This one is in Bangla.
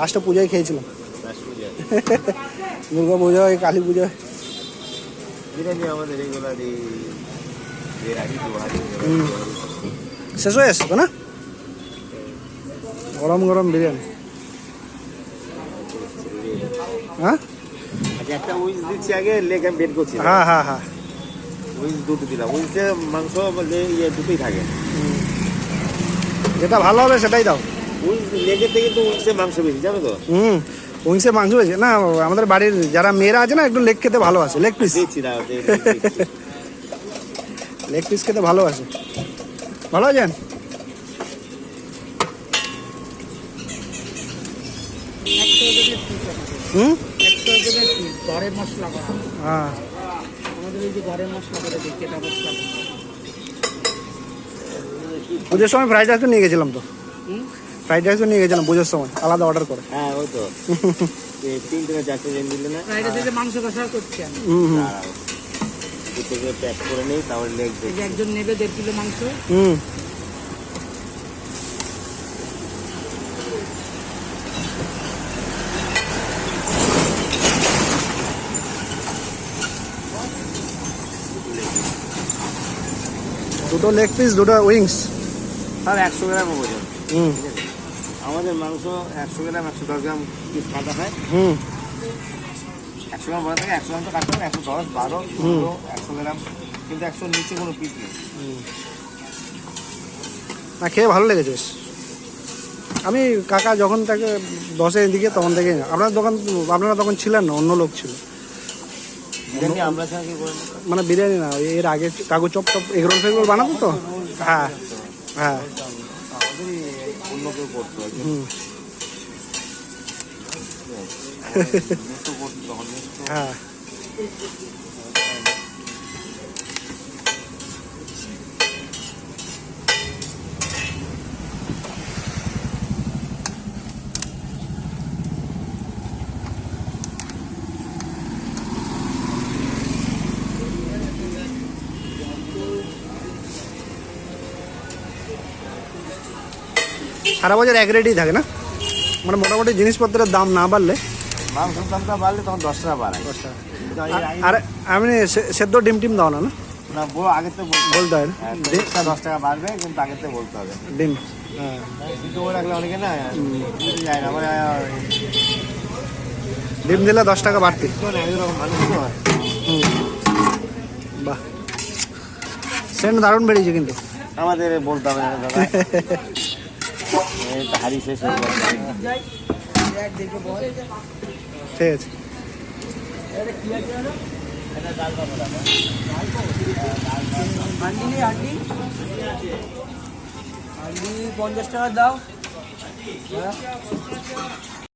লাস্টে পুজোয় খেয়েছিলাম। পূজা দুর্গা কালী রেগুলার এই হাজার হুম। শেষ হয়ে এসছে তো না? গরম গরম বিরিয়ানি। হ্যাঁ? আচ্ছা একটা দিচ্ছি আগে লেগ আমি বের করছি। হ্যাঁ হ্যাঁ হ্যাঁ। দুটো দিলাম। মাংস ইয়ে দুটোই থাকে। যেটা ভালো হবে সেটাই দাও। উইচ লেগের থেকে মাংস বেশি জানো তো? হুম উইংসে মাংস হয়েছে না আমাদের বাড়ির যারা মেয়েরা আছে না একটু লেগ খেতে ভালোবাসে লেগ পিস। লেগ পিস খেতে ভালোবাসে। ভালো আছেন? হুম? মশলা করা হ্যাঁ। আমাদের এই যে ঘরের মশলা করে দিই কেটা মশলা পুজোর সময় ফ্রাইড রাইসও নিয়ে গেছিলাম তো? ফ্রাইড রাইসও নিয়ে গেছিলাম পুজোর সময়। আলাদা অর্ডার করে। হ্যাঁ ওই তো। এই তিনটে না চারটে জন দিলে না? ফ্রাইড রাইসে মাংস কষা করছি আমি। হুম হুম। দাঁড়াও। থেকে প্যাক করে নেই তাহলে লেগ এই একজন নেবে দেড় কিলো মাংস। হুম। দুটো লেগ পিস দুটো উইংস তার একশো গ্রাম ওজন হুম। আছে। আমাদের মাংস একশো গ্রাম একশো দশ গ্রাম পিস কাটা হয়। হুম। একশো গ্রাম থাকে একশো গ্রাম তো কাটতে হবে একশো দশ বারো একশো গ্রাম। কিন্তু একশো নিচে কোনো পিস নেই। না খেয়ে ভালো লেগেছে বেশ। আমি কাকা যখন থেকে দশের দিকে তখন থেকে আপনার দোকান আপনারা তখন ছিলেন না অন্য লোক ছিল। মানে বিরিয়ানি না এর আগে কাগজ চপ টপ এগরোল ফেগরোল বানাতো তো? হ্যাঁ হ্যাঁ। আমাদেরই অন্য কেউ করতো হয়। সারা বছর এক রেটেই থাকে না? মানে মোটামুটি জিনিসপত্রের দাম না বাড়লে? মাংসের দামটা বাড়লে তখন দশ টাকা বাড়ায়। দশ টাকা। আর আমি সেদ্ধ ডিম টিম দাও না না? না বলো আগে তো বলতে। হয়? হ্যাঁ, দশ টাকা বাড়বে কিন্তু আগে বলতে হবে। ডিম। হ্যাঁ। রাখলে অনেকে না যায় না। আমার ডিম দিলে দশ টাকা বাড়তি। বাহ। সেন্ট দারুণ বেরিয়েছে কিন্তু। আমাদের বলতে হবে হাড়ি শেষ ঠিক আছে পঞ্চাশ টাকা দাও